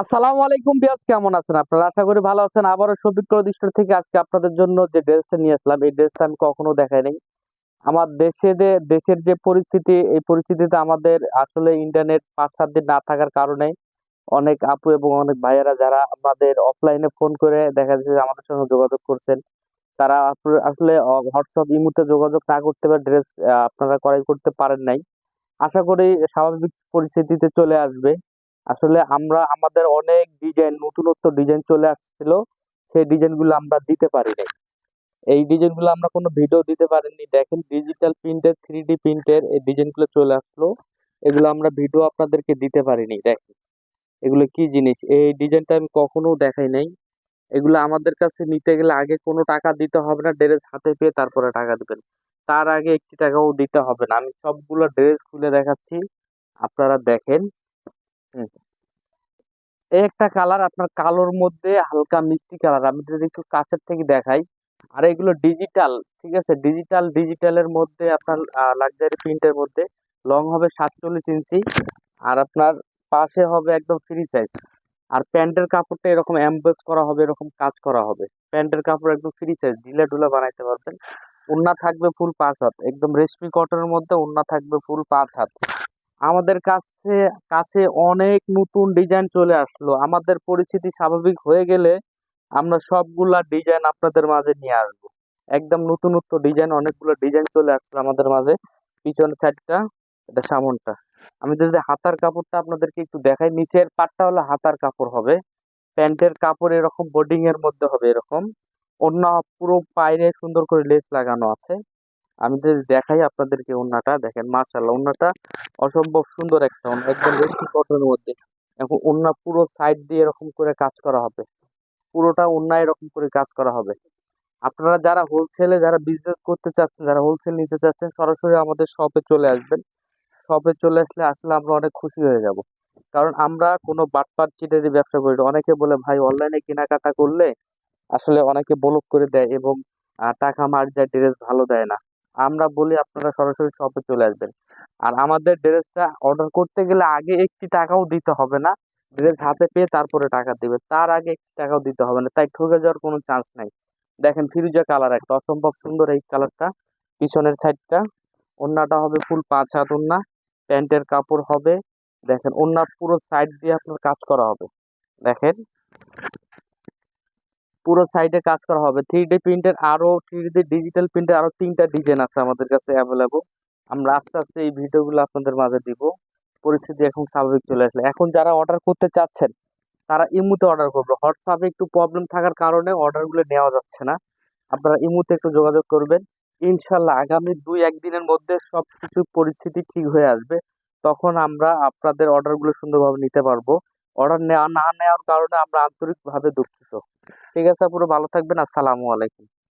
আসসালামু আলাইকুম বিয়াস কেমন আছেন আপনারা? আশা করি ভালো আছেন। আবারও সবিক প্রতিষ্ঠান থেকে আজকে আপনাদের জন্য যে ড্রেসটা নিয়ে আসলাম, এই ড্রেসটা আমি কখনো দেখাই নাই। আমার দেশে যে, দেশের যে পরিস্থিতি, এই পরিস্থিতিতে আমাদের আসলে ইন্টারনেট পাঁচ সাত দিন না থাকার কারণে অনেক আপু এবং অনেক ভাইয়েরা যারা আমাদের অফলাইনে ফোন করে দেখা যাচ্ছে আমাদের সঙ্গে যোগাযোগ করছেন, তারা আসলে হোয়াটসঅ্যাপ ইমুতে যোগাযোগ না করতে পারে, ড্রেস আপনারা ক্রয় করতে পারেন নাই। আশা করি স্বাভাবিক পরিস্থিতিতে চলে আসবে। আসলে আমরা, আমাদের অনেক ডিজাইন নতুনত্ব ডিজাইন চলে আসছিল, সেই ডিজাইনগুলো আমরা দিতে পারি নাই। এই ডিজাইনগুলো আমরা কোনো ভিডিও দিতে পারিনি। দেখেন ডিজিটাল প্রিন্টের থ্রি ডি প্রিন্টের এই ডিজাইনগুলো চলে আসলো। এগুলো আমরা ভিডিও আপনাদেরকে দিতে পারিনি, দেখেন। এগুলো কি জিনিস? এই ডিজাইনটা আমি কখনো দেখাই নাই। এগুলো আমাদের কাছে নিতে গেলে আগে কোনো টাকা দিতে হবে না ড্রেস হাতে পেয়ে তারপরে টাকা দিবেন। তার আগে একটি টাকাও দিতে হবে না। আমি সবগুলো ড্রেস খুলে দেখাচ্ছি। আপনারা দেখেন। হুম। এই একটা কালার আপনার কালোর মধ্যে হালকা মিষ্টি কালার আমি যদি একটু কাছের থেকে দেখাই, আর এগুলো ডিজিটাল ঠিক আছে? ডিজিটাল ডিজিটালের মধ্যে আপনার লাক্সারি প্রিন্টের মধ্যে লং হবে সাতচল্লিশ ইঞ্চি, আর আপনার পাশে হবে একদম ফ্রি সাইজ আর প্যান্টের কাপড়টা এরকম এমবেজ করা হবে, এরকম কাজ করা হবে, প্যান্টের কাপড় একদম ফ্রি সাইজ ঢিলে ঢুলে বানাইতে পারবেন, ওড়না থাকবে ফুল পাঁচ হাত, একদম রেশমি কটনের মধ্যে ওড়না থাকবে ফুল পাঁচ হাত। আমাদের কাছে কাছে অনেক নতুন ডিজাইন চলে আসলো। আমাদের পরিস্থিতি স্বাভাবিক হয়ে গেলে আমরা সবগুলা ডিজাইন আপনাদের মাঝে নিয়ে আসব। একদম নতুনত্ব ডিজাইন অনেকগুলো ডিজাইন চলে আসলো আমাদের মাঝে। পিছনের সাইডটা এটা সামনটা। আমি যদি হাতার কাপড়টা আপনাদেরকে একটু দেখাই, নিচের পাটটা হলো হাতার কাপড় হবে। প্যান্টের কাপড় এরকম বোর্ডিং এর মধ্যে হবে এরকম। অন্য পুরো পায়ে সুন্দর করে লেস লাগানো আছে। আমি যদি দেখাই আপনাদেরকে ওড়নাটা দেখেন, মাশাআল্লাহ ওড়নাটা অসম্ভব সুন্দর একটা ওড়না একদম রেশমি কটনের মধ্যে। এখন ওড়না পুরো সাইড দিয়ে এরকম করে কাজ করা হবে। পুরোটা ওড়না এরকম করে কাজ করা হবে। আপনারা যারা হোলসেলে যারা বিজনেস করতে চাচ্ছেন, যারা হোলসেল নিতে চাচ্ছেন, সরাসরি আমাদের শপে চলে আসবেন। শপে চলে আসলে আসলে আমরা অনেক খুশি হয়ে যাব। কারণ আমরা কোনো বাটপাট চিটারি ব্যবসা করি অনেকে বলে, ভাই অনলাইনে কেনাকাটা করলে আসলে অনেকে ব্লক করে দেয় এবং টাকা মার যায় ড্রেস ভালো দেয় না। আমরা বলি আপনারা সরাসরি শপে চলে আসবেন। আর আমাদের ড্রেসটা অর্ডার করতে গেলে আগে একটি টাকাও দিতে হবে না। ড্রেস হাতে পেয়ে তারপরে টাকা দিবে। তার আগে একটি টাকাও দিতে হবে না। তাই ঠকে যাওয়ার কোনো চান্স নাই। দেখেন ফিরোজা কালার একটা। অসম্ভব সুন্দর এই কালারটা পিছনের সাইডটা ওড়নাটা হবে ফুল পাঁচ হাত ওড়না প্যান্টের কাপড় হবে। দেখেন ওড়না পুরো সাইড দিয়ে আপনার কাজ করা হবে। দেখেন। পুরো সাইডে কাজ করা হবে। থ্রি ডি প্রিন্টের আরও থ্রি ডি ডিজিটাল প্রিন্টের আরও তিনটা ডিজাইন আছে আমাদের কাছে অ্যাভেলেবল আমরা আস্তে আস্তে এই ভিডিওগুলো আপনাদের মাঝে দিব। পরিস্থিতি এখন স্বাভাবিক চলে আসলে। এখন যারা অর্ডার করতে চাচ্ছেন, তারা ইমুতে অর্ডার করবে। হোয়াটসঅ্যাপে একটু প্রবলেম থাকার কারণে অর্ডারগুলো নেওয়া যাচ্ছে না। আপনারা ইমুতে একটু যোগাযোগ করবেন। ইনশাল্লাহ আগামী দুই একদিনের মধ্যে সব কিছু পরিস্থিতি ঠিক হয়ে আসবে। তখন আমরা আপনাদের অর্ডারগুলো সুন্দরভাবে নিতে পারব। অর্ডার নেওয়া না নেওয়ার কারণে আমরা আন্তরিকভাবে দুঃখিত। ঠিক আছে আপুরা ভালো থাকবেন আসসালামু আলাইকুম।